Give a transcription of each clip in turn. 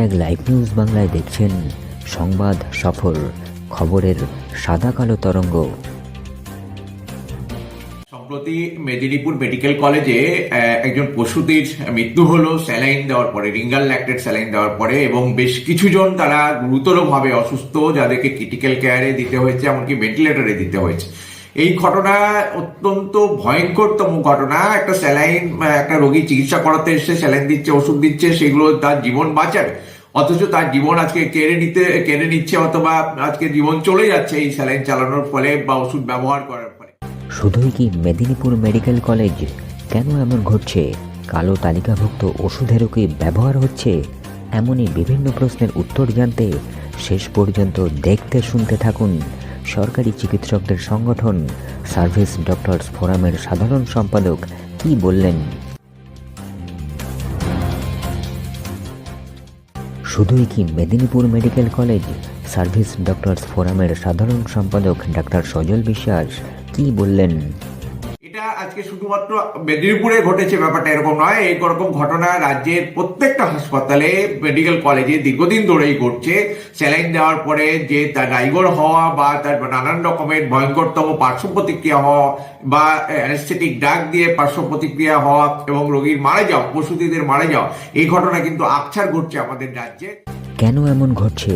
Hashtag live news বাংলায় দেখছেন সংবাদ সফর, খবরের সাদা কালো তরঙ্গ। সম্প্রতি মেদিনীপুর মেডিকেল কলেজে একজন প্রসূতির মৃত্যু হলো, স্যালাইন দেওয়ার পরে, রিঙ্গাল ল্যাক্টেড স্যালাইন দেওয়ার পরে, এবং বেশ কিছুজন তারা গুরুতরভাবে অসুস্থ, যাদেরকে ক্রিটিক্যাল কেয়ারে দিতে হয়েছে, এমনকি ভেন্টিলেটরে দিতে হয়েছে। এই ঘটনা অত্যন্ত ভয়ঙ্করতম ঘটনা। একটা স্যালাইন একটা রোগী চিকিৎসা করাতে এসে স্যালাইন দিচ্ছে, ওষুধ দিচ্ছে, সেগুলো তার জীবন বাঁচাবে। অথচ তার জীবন আজকে কেড়ে নিতে, কেড়ে নিচ্ছে অথবা আজকে জীবন চলে যাচ্ছে এই স্যালাইন চালানোর ফলে বা ওষুধ ব্যবহার করার ফলে। শুধুই কি মেদিনীপুর মেডিকেল কলেজ কেন এমন ঘটছে? কালো তালিকাভুক্ত ওষুধেরও কি ব্যবহার হচ্ছে? এমনই বিভিন্ন প্রশ্নের উত্তর জানতে শেষ পর্যন্ত দেখতে শুনতে থাকুন সরকারি চিকিৎসকদের সংগঠন সার্ভিস ডক্টরস ফোরামের সাধারণ সম্পাদক কি বললেন। শুধুই কি Medinipur medical college? Service doctors ফোরামের সাধারণ সম্পাদক ডাক্তার সজল বিশ্বাস কি বললেন? আজকে শুধুমাত্র মেদিনীপুরে ঘটেছে ব্যাপারটা এরকম নয়, এই রকম ঘটনা রাজ্যের প্রত্যেকটা হাসপাতালে, মেডিকেল কলেজে দীর্ঘদিন ধরেই ঘটছে। স্যালাইন দেওয়ার পরে যে তার ডাইগর হওয়া বা তার নানান রকমের ভয়ঙ্করতম পার্শ্ব প্রতিক্রিয়া হওয়া বা অ্যানেস্থেটিক ডাক দিয়ে পার্শ্ব প্রতিক্রিয়া হওয়া এবং রোগীর মারা যাওয়া, প্রসূতিদের মারা যাওয়া, এই ঘটনা কিন্তু আকছার ঘটছে আমাদের রাজ্যে। কেন এমন ঘটছে?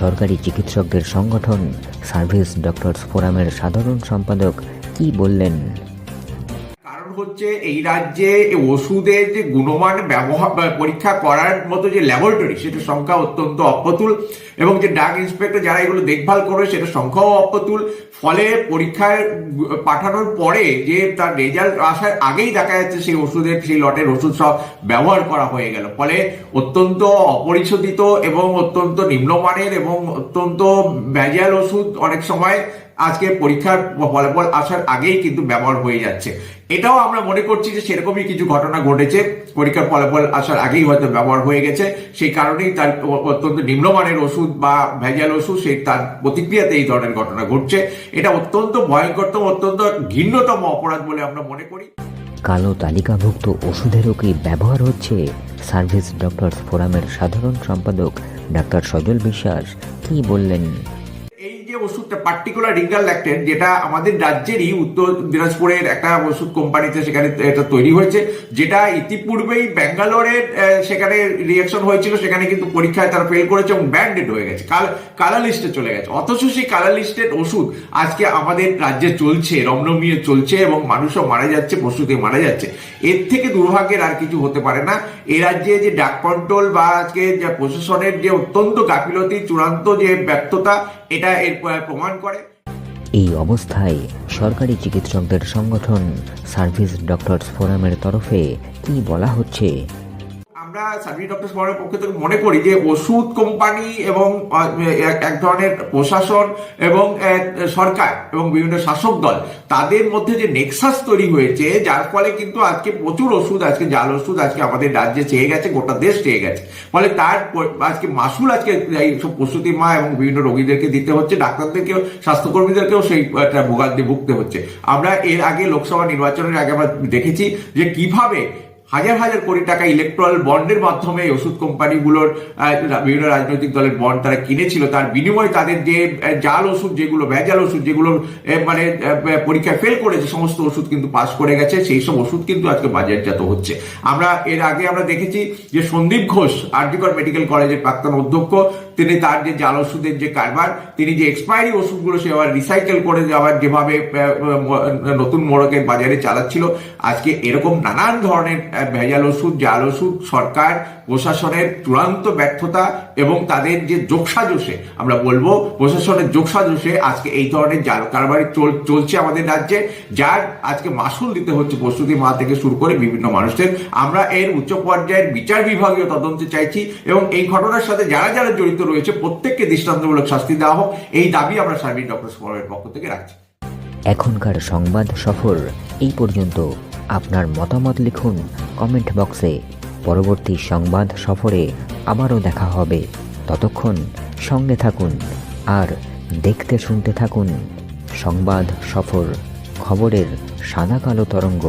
সরকারি চিকিৎসকদের সংগঠন সার্ভিস ডক্টরস ফোরামের সাধারণ সম্পাদক কি বললেন? কারণ হচ্ছে এই রাজ্যে ওষুধের যে গুণমান ব্যবহার পরীক্ষা করার মতো যে ল্যাবরেটরি, সেটার সংখ্যা অত্যন্ত অপ্রতুল এবং যে ডাক ইন্সপেক্টর যারা এগুলো দেখভাল করবে সেটা সংখ্যাও অপ্রতুল। ফলে পরীক্ষায় পাঠানোর পরে যে তার রেজাল্ট আসার আগেই দেখা যাচ্ছে সেই ওষুধের, সেই লটের ওষুধ সব ব্যবহার করা হয়ে গেল। ফলে অত্যন্ত অপরিশোধিত এবং অত্যন্ত নিম্নমানের এবং অত্যন্ত ভেজাল ওষুধ অনেক সময় আজকে পরীক্ষার ফলাফল আসার আগেই কিন্তু ব্যবহার হয়ে যাচ্ছে। এটাও আমরা মনে করছি যে সেরকমই কিছু ঘটনা ঘটেছে। পরীক্ষার ফলাফল আসার আগেই হয়তো ব্যবহার হয়ে গেছে। সেই কারণেই তার অত্যন্ত নিম্নমানের ওষুধ বা ভেজাল ওষুধ, সেই তার প্রতিক্রিয়াতে এই ধরনের ঘটনা ঘটছে। এটা অত্যন্ত ভয়ঙ্করতম, অত্যন্ত ঘৃণ্যতম অপরাধ বলে আমরা মনে করি। কালো তালিকাভুক্ত ওষুধেরও কি ব্যবহার হচ্ছে? সার্ভিস ডক্টরস ফোরামের সাধারণ সম্পাদক ডাক্তার সজল বিশ্বাস কি বললেন? যে ওষুধটা পার্টিকুলার রিঙ্গাল ল্যাক্টেন যেটা আমাদের রাজ্যেরই উত্তর দিনাজপুরের একটা ওষুধ কোম্পানিতে সেখানে এটা তৈরি হয়েছে, যেটা ইতিপূর্বেই ব্যাঙ্গালোরের সেখানে রিয়াকশন হয়েছিল, সেখানে কিন্তু পরীক্ষায় তারা ফেল করেছে এবং ব্যান্ডেড হয়ে গেছে, কাল লিস্টে চলে গেছে। অথচ সেই কালার লিস্টের ওষুধ আজকে আমাদের রাজ্যে চলছে রমরমিয়ে চলছে এবং মানুষও মারা যাচ্ছে, পশুতে মারা যাচ্ছে। এর থেকে দুর্ভাগ্যের আর কিছু হতে পারে না। এ রাজ্যে যে ডাক কন্ট্রোল বা আজকে যে প্রশাসনের যে অত্যন্ত গাফিলতি, চূড়ান্ত যে ব্যর্থতা, এটা এর প- প্রমাণ করে। এই অবস্থায় সরকারি চিকিৎসকদের সংগঠন সার্ভিস ডক্টরস ফোরামের তরফে কি বলা হচ্ছে আমরা সার্ভিস ডক্টর ফোরামের পক্ষ থেকে মনে করি যে ওষুধ কোম্পানি এবং এক- এক ধরনের প্রশাসন এবং সরকার এবং বিভিন্ন শাসক দল, তাদের মধ্যে যে নেক্সাস তৈরি হয়েছে, যার ফলে কিন্তু আজকে প্রচুর ওষুধ, আজকে জাল ওষুধ আজকে আমাদের রাজ্যে চেয়ে গেছে, গোটা দেশ চেয়ে গেছে। ফলে তার আজকে মাসুল আজকে এই সব প্রসূতি মা এবং বিভিন্ন রোগীদেরকে দিতে হচ্ছে, ডাক্তারদেরকেও, স্বাস্থ্যকর্মীদেরকেও সেই একটা ভোগান্তি ভুগতে হচ্ছে। আমরা এর আগে লোকসভা নির্বাচনের আগে আমরা দেখেছি যে কীভাবে হাজার হাজার কোটি টাকা ইলেকট্রাল বন্ডের মাধ্যমে ওষুধ কোম্পানিগুলোর বিভিন্ন রাজনৈতিক দলের বন্ড তারা কিনেছিল। তার বিনিময়ে তাদের যে জাল ওষুধ যেগুলো, ভেজাল ওষুধ যেগুলো মানে পরীক্ষায় ফেল করেছে, সমস্ত ওষুধ কিন্তু পাস করে গেছে। সেই সব ওষুধ কিন্তু আজকে বাজারজাত হচ্ছে। আমরা এর আগে আমরা দেখেছি যে সন্দীপ ঘোষ, আরজিকর মেডিকেল কলেজের প্রাক্তন অধ্যক্ষ, তিনি তার যে জাল ওষুধের যে কারবার, তিনি যে এক্সপায়ারি ওষুধগুলো সে আবার রিসাইকেল করে আবার যেভাবে নতুন মোড়কের বাজারে চালাচ্ছিল, আজকে এরকম নানান ধরনের ভেজাল ওষুধ, জাল ওষুধ, সরকার, প্রশাসনের চূড়ান্ত ব্যর্থতা এবং তাদের যে যোগসাজসে আমরা বলব প্রশাসনের যোগসাজসে আজকে এই ধরনের জাল কারবারি চল- চলছে আমাদের রাজ্যে, যার আজকে মাসুল দিতে হচ্ছে প্রস্তুতি মা থেকে শুরু করে বিভিন্ন মানুষদের। আমরা এর উচ্চ পর্যায়ের বিচার বিভাগীয় তদন্ত চাইছি এবং এই ঘটনার সাথে যারা যারা জড়িত রয়েছে, প্রত্যেককে দৃষ্টান্তমূলক শাস্তি দেওয়া হোক, এই দাবি আমরা সার্বিক ডক্টর ফোরামের পক্ষ থেকে রাখছি। এখনকার সংবাদ সফর এই পর্যন্ত। আপনার মতামত লিখুন কমেন্ট বক্সে। পরবর্তী সংবাদ সফরে আবারও দেখা হবে। ততক্ষণ সঙ্গে থাকুন আর দেখতে শুনতে থাকুন সংবাদ সফর খবরের সাদা কালো তরঙ্গ।